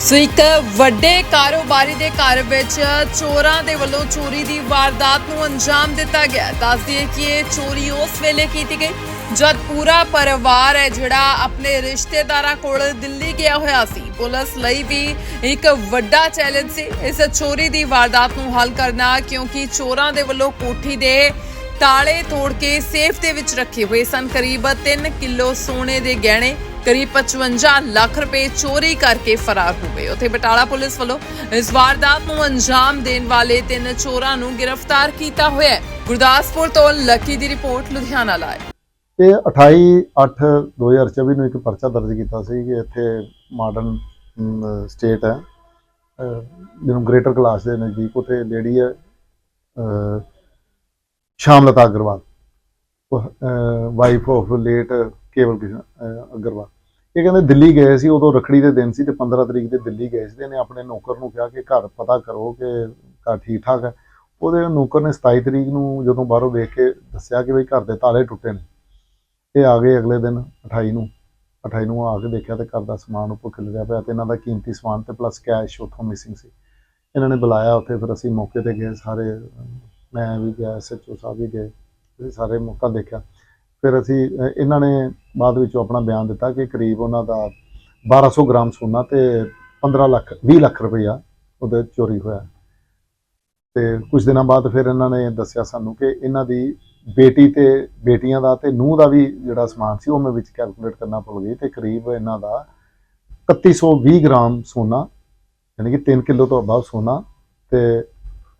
ਸੋ ਇੱਕ ਵੱਡੇ ਕਾਰੋਬਾਰੀ ਦੇ ਘਰ ਵਿੱਚ ਚੋਰਾਂ ਦੇ ਵੱਲੋਂ ਚੋਰੀ ਦੀ ਵਾਰਦਾਤ ਨੂੰ ਅੰਜਾਮ ਦਿੱਤਾ ਗਿਆ। ਦੱਸ ਦਈਏ ਕਿ ਇਹ ਚੋਰੀ ਉਸ ਵੇਲੇ ਕੀਤੀ ਗਈ ਜਦ ਪੂਰਾ ਪਰਿਵਾਰ ਹੈ ਜਿਹੜਾ ਆਪਣੇ ਰਿਸ਼ਤੇਦਾਰਾਂ ਕੋਲ ਦਿੱਲੀ ਗਿਆ ਹੋਇਆ ਸੀ। ਪੁਲਿਸ ਲਈ ਵੀ ਇੱਕ ਵੱਡਾ ਚੈਲੰਜ ਸੀ ਇਸ ਚੋਰੀ ਦੀ ਵਾਰਦਾਤ ਨੂੰ ਹੱਲ ਕਰਨਾ ਕਿਉਂਕਿ ਚੋਰਾਂ ਦੇ ਵੱਲੋਂ ਕੋਠੀ ਦੇ ਤਾਲੇ ਤੋੜ ਕੇ ਸੇਫ ਦੇ ਵਿੱਚ ਰੱਖੇ ਹੋਏ ਸਨ। ਕਰੀਬ 3 ਕਿਲੋ ਸੋਨੇ ਦੇ ਗਹਿਣੇ ਕਰੀਬ 55 ਲੱਖ ਰੁਪਏ ਚੋਰੀ ਕਰਕੇ ਫਰਾਰ ਹੋ ਗਏ। ਉੱਥੇ ਬਟਾਲਾ ਪੁਲਿਸ ਵੱਲੋਂ ਇਸ ਵਾਰਦਾਤ ਨੂੰ ਅੰਜਾਮ ਦੇਣ ਵਾਲੇ ਤਿੰਨ ਚੋਰਾਂ ਨੂੰ ਗ੍ਰਿਫਤਾਰ ਕੀਤਾ ਹੋਇਆ ਹੈ। ਗੁਰਦਾਸਪੁਰ ਤੋਂ ਲੱਕੀ ਦੀ ਰਿਪੋਰਟ, ਲੁਧਿਆਣਾ ਲਾਏ। ਇਹ 28 8 2024 ਨੂੰ ਇੱਕ ਪਰਚਾ ਦਰਜ ਕੀਤਾ ਸੀ ਕਿ ਇੱਥੇ ਮਾਡਰਨ ਸਟੇਟ ਹੈ। ਜਿਹਨੂੰ ਗ੍ਰੇਟਰ ਕਲਾਸ ਦੇ ਨਜ਼ਦੀਕ ਉੱਥੇ ਲੇਡੀ ਹੈ Shamlata Agarwal wife of late Kewal Krishan Agarwal. ਇਹ ਕਹਿੰਦੇ ਦਿੱਲੀ ਗਏ ਸੀ, ਉਦੋਂ ਰਖੜੀ ਦੇ ਦਿਨ ਸੀ ਤੇ 15 ਤਰੀਕ ਦੇ ਦਿੱਲੀ ਗਏ ਸੀ ਤੇ ਇਹਨੇ ਆਪਣੇ ਨੌਕਰ ਨੂੰ ਕਿਹਾ ਕਿ ਘਰ ਪਤਾ ਕਰੋ ਕਿ ਘਰ ਠੀਕ ਠਾਕ ਹੈ। ਉਹਦੇ ਨੌਕਰ ਨੇ 27 ਤਰੀਕ ਨੂੰ ਜਦੋਂ ਬਾਹਰੋਂ ਵੇਖ ਕੇ ਦੱਸਿਆ ਕਿ ਬਈ ਘਰ ਦੇ ਤਾਲੇ ਟੁੱਟੇ ਨੇ, ਇਹ ਆ ਗਏ ਅਗਲੇ ਦਿਨ 28 ਨੂੰ 28 ਨੂੰ ਆ ਕੇ ਦੇਖਿਆ ਤੇ ਘਰ ਦਾ ਸਮਾਨ ਉੱਪਰ ਖਿਲਰਿਆ ਪਿਆ ਤੇ ਇਹਨਾਂ ਦਾ ਕੀਮਤੀ ਸਮਾਨ ਤੇ ਪਲੱਸ ਕੈਸ਼ ਉੱਥੋਂ ਮਿਸਿੰਗ ਸੀ। ਇਹਨਾਂ ਨੇ ਬੁਲਾਇਆ ਉੱਥੇ, ਫਿਰ ਅਸੀਂ ਮੌਕੇ ਤੇ ਗਏ, ਸਾਰੇ ਮੈਂ ਵੀ ਗਿਆ ਐਸਐਚਓ ਸਾਹਿਬ ਵੀ ਗਏ ਅਸੀਂ ਸਾਰੇ ਮੌਕਾ ਦੇਖਿਆ। ਫਿਰ ਅਸੀਂ ਇਹਨਾਂ ਨੇ ਬਾਅਦ ਵਿੱਚੋਂ ਆਪਣਾ ਬਿਆਨ ਦਿੱਤਾ ਕਿ ਕਰੀਬ ਉਹਨਾਂ ਦਾ 1200 ਗ੍ਰਾਮ ਸੋਨਾ ਤੇ 15 ਲੱਖ 20 ਲੱਖ ਰੁਪਈਆ ਉਹਦੇ ਚੋਰੀ ਹੋਇਆ। ਤੇ ਕੁਝ ਦਿਨਾਂ ਬਾਅਦ ਫਿਰ ਇਹਨਾਂ ਨੇ ਦੱਸਿਆ ਸਾਨੂੰ ਕਿ ਇਹਨਾਂ ਦੀ ਬੇਟੀ ਤੇ, ਬੇਟੀਆਂ ਦਾ ਤੇ ਨੂੰਹ ਦਾ ਵੀ ਜਿਹੜਾ ਸਮਾਨ ਸੀ ਉਹ ਮੈਂ ਵਿੱਚ ਕੈਲਕੂਲੇਟ ਕਰਨਾ ਭੁੱਲ ਗਈ ਤੇ ਕਰੀਬ ਇਹਨਾਂ ਦਾ 3120 ਗ੍ਰਾਮ ਸੋਨਾ, ਯਾਨੀ ਕਿ 3 ਕਿਲੋ ਤੋਂ ਅਬਵ ਸੋਨਾ ਤੇ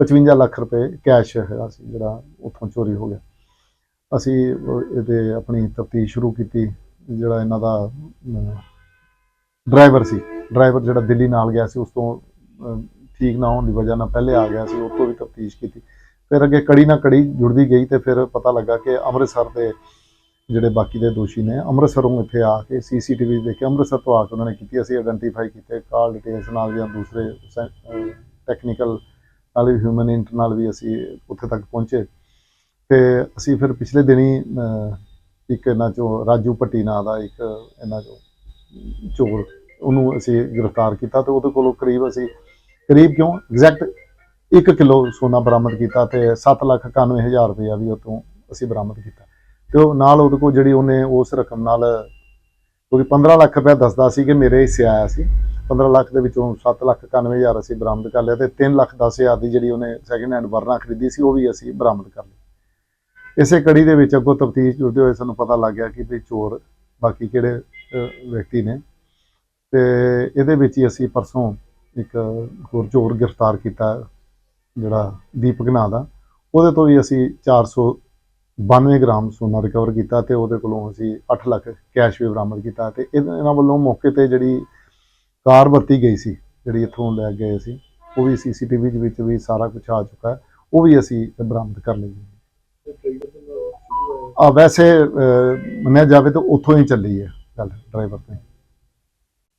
55 ਲੱਖ ਰੁਪਏ ਕੈਸ਼ ਹੈਗਾ ਸੀ ਜਿਹੜਾ ਉੱਥੋਂ ਚੋਰੀ ਹੋ ਗਿਆ। ਅਸੀਂ ਇਹਦੇ ਆਪਣੀ ਤਫਤੀਸ਼ ਸ਼ੁਰੂ ਕੀਤੀ, ਜਿਹੜਾ ਇਹਨਾਂ ਦਾ ਡਰਾਈਵਰ ਸੀ। ਡਰਾਈਵਰ ਜਿਹੜਾ ਦਿੱਲੀ ਨਾਲ ਗਿਆ ਸੀ, ਉਸ ਤੋਂ ਠੀਕ ਨਾ ਹੋਣ ਦੀ ਵਜ੍ਹਾ ਨਾਲ ਪਹਿਲੇ ਆ ਗਿਆ ਸੀ ਉਸ ਤੋਂ ਵੀ ਤਫਤੀਸ਼ ਕੀਤੀ। ਫਿਰ ਅੱਗੇ ਕੜੀ ਨਾ ਕੜੀ ਜੁੜਦੀ ਗਈ ਤੇ ਫਿਰ ਪਤਾ ਲੱਗਾ ਕਿ ਅੰਮ੍ਰਿਤਸਰ ਦੇ ਜਿਹੜੇ ਬਾਕੀ ਦੇ ਦੋਸ਼ੀ ਨੇ, ਅੰਮ੍ਰਿਤਸਰੋਂ ਇੱਥੇ ਆ ਕੇ ਸੀਸੀਟੀਵੀ ਦੇਖ। ਕੇ ਅੰਮ੍ਰਿਤਸਰ ਤੋਂ ਆ ਕੇ ਉਹਨਾਂ ਨੇ ਕੀਤੀ, ਅਸੀਂ ਆਇਡੈਂਟੀਫਾਈ ਕੀਤੇ ਕਾਲ ਡਿਟੇਲਸ ਨਾਲ ਜਾਂ ਦੂਸਰੇ ਟੈਕਨੀਕਲ ਨਾਲ ਵੀ ਹਿਊਮਨ ਇੰਟ ਨਾਲ ਵੀ ਅਸੀਂ ਉੱਥੇ ਤੱਕ ਪਹੁੰਚੇ। ਤੇ ਅਸੀਂ ਫਿਰ ਪਿਛਲੇ ਦਿਨੀ ਇੱਕ ਇਹਨਾਂ ਚੋਂ ਰਾਜੂ ਪੱਟੀ ਨਾਂ ਦਾ ਇੱਕ ਇਹਨਾਂ ਚੋਂ ਚੋਰ ਉਹਨੂੰ ਅਸੀਂ ਗ੍ਰਿਫਤਾਰ ਕੀਤਾ ਤੇ ਉਹਦੇ ਕੋਲੋਂ ਕਰੀਬ ਅਸੀਂ, ਕਰੀਬ ਕਿਉਂ? ਐਗਜ਼ੈਕਟ 1 ਕਿਲੋ ਸੋਨਾ ਬਰਾਮਦ ਕੀਤਾ ਤੇ 791000 ਰੁਪਇਆ ਵੀ ਉਹ ਤੋਂ ਅਸੀਂ ਬਰਾਮਦ ਕੀਤਾ। ਤੇ ਉਹ ਨਾਲ ਉਹਦੇ ਕੋਲ ਜਿਹੜੀ ਉਹਨੇ ਉਸ ਰਕਮ ਨਾਲ, ਕਿਉਂਕਿ 15 ਲੱਖ ਰੁਪਇਆ ਦੱਸਦਾ ਸੀ ਕਿ ਮੇਰੇ ਹਿੱਸੇ ਆਇਆ ਸੀ 15 ਲੱਖ ਦੇ ਵਿੱਚੋਂ 791000 ਅਸੀਂ ਬਰਾਮਦ ਕਰ ਲਿਆ ਤੇ 3 ਲੱਖ 10000 ਦੀ ਜਿਹੜੀ ਉਹਨੇ ਸੈਕਿੰਡ ਹੈਂਡ ਵਰਨਾ ਖਰੀਦੀ ਸੀ, ਉਹ ਵੀ ਅਸੀਂ ਬਰਾਮਦ ਕਰ ਲਈ ਇਸੇ ਕੜੀ ਦੇ ਵਿੱਚ ਅੱਗੋਂ ਤਫਤੀਸ਼ ਜੁੜਦੇ ਹੋਏ ਸਾਨੂੰ ਪਤਾ ਲੱਗ ਗਿਆ ਕਿ ਵੀ ਚੋਰ ਬਾਕੀ ਕਿਹੜੇ ਵਿਅਕਤੀ ਨੇ। ਤੇ ਇਹਦੇ ਵਿੱਚ ਹੀ ਅਸੀਂ ਪਰਸੋਂ ਇੱਕ ਹੋਰ ਚੋਰ ਗ੍ਰਿਫਤਾਰ ਕੀਤਾ, ਜਿਹੜਾ ਦੀਪਕ ਨਾਂ ਦਾ। ਉਹਦੇ ਤੋਂ ਵੀ ਅਸੀਂ 492 ਗ੍ਰਾਮ ਸੋਨਾ ਰਿਕਵਰ ਕੀਤਾ ਤੇ ਉਹਦੇ ਕੋਲੋਂ ਅਸੀਂ 8 ਲੱਖ ਕੈਸ਼ ਵੀ ਬਰਾਮਦ ਕੀਤਾ ਤੇ ਇਹਨਾਂ ਵੱਲੋਂ ਮੌਕੇ ਤੇ ਜਿਹੜੀ ਕਾਰ ਵਰਤੀ ਗਈ ਸੀ, ਜਿਹੜੀ ਇੱਥੋਂ ਲੈ ਗਏ ਸੀ, ਉਹ ਵੀ ਸੀਸੀਟੀਵੀ ਦੇ ਵਿੱਚ ਵੀ ਸਾਰਾ ਕੁਝ ਆ ਚੁੱਕਾ ਉਹ ਵੀ ਅਸੀਂ ਬਰਾਮਦ ਕਰ ਲਈ। ਆ ਵੈਸੇ ਮੰਨਿਆ ਜਾਵੇ ਤਾਂ ਉੱਥੋਂ ਹੀ ਚੱਲੀ ਹੈ ਗੱਲ ਡਰਾਈਵਰ ਤੇ।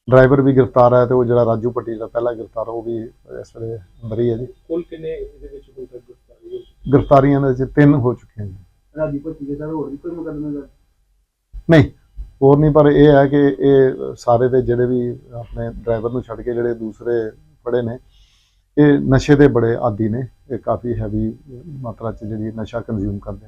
ਡਰਾਈਵਰ ਵੀ ਗ੍ਰਿਫਤਾਰ ਹੈ ਤੇ ਉਹ ਜਿਹੜਾ ਰਾਜੂ ਪੱਟੀ ਦਾ ਪਹਿਲਾ ਗ੍ਰਿਫਤਾਰ ਉਹ ਵੀ ਇਸ ਵੇਲੇ ਅੰਦਰ ਹੀ ਹੈ ਜੀ। ਕੁੱਲ ਕਿੰਨੇ ਇਹਦੇ ਵਿੱਚ ਹੋ ਤੱਕ ਗ੍ਰਿਫਤਾਰੀ? ਗ੍ਰਿਫਤਾਰੀਆਂ ਦੇ ਵਿੱਚ ਤਿੰਨ ਹੋ ਚੁੱਕੀਆਂ ਜੀ। ਰਾਜੀ ਭੱਟੀ ਦੇ ਸਰ ਹੋਰ ਵੀ ਕੋਈ ਮੁਕੱਦਮੇ ਦਾ? ਨਹੀਂ ਹੋਰ ਨਹੀਂ ਪਰ ਇਹ ਹੈ ਕਿ ਇਹ ਸਾਰੇ ਦੇ ਜਿਹੜੇ ਵੀ ਆਪਣੇ ਡਰਾਈਵਰ ਨੂੰ ਛੱਡ ਕੇ ਜਿਹੜੇ ਦੂਸਰੇ ਫੜੇ ਨੇ ਇਹ ਨਸ਼ੇ ਦੇ ਬੜੇ ਆਦੀ ਨੇ। ਇਹ ਕਾਫੀ ਹੈਵੀ ਮਾਤਰਾ 'ਚ ਜਿਹੜੀ ਨਸ਼ਾ ਕੰਜ਼ਿਊਮ ਕਰਦੇ ਨੇ।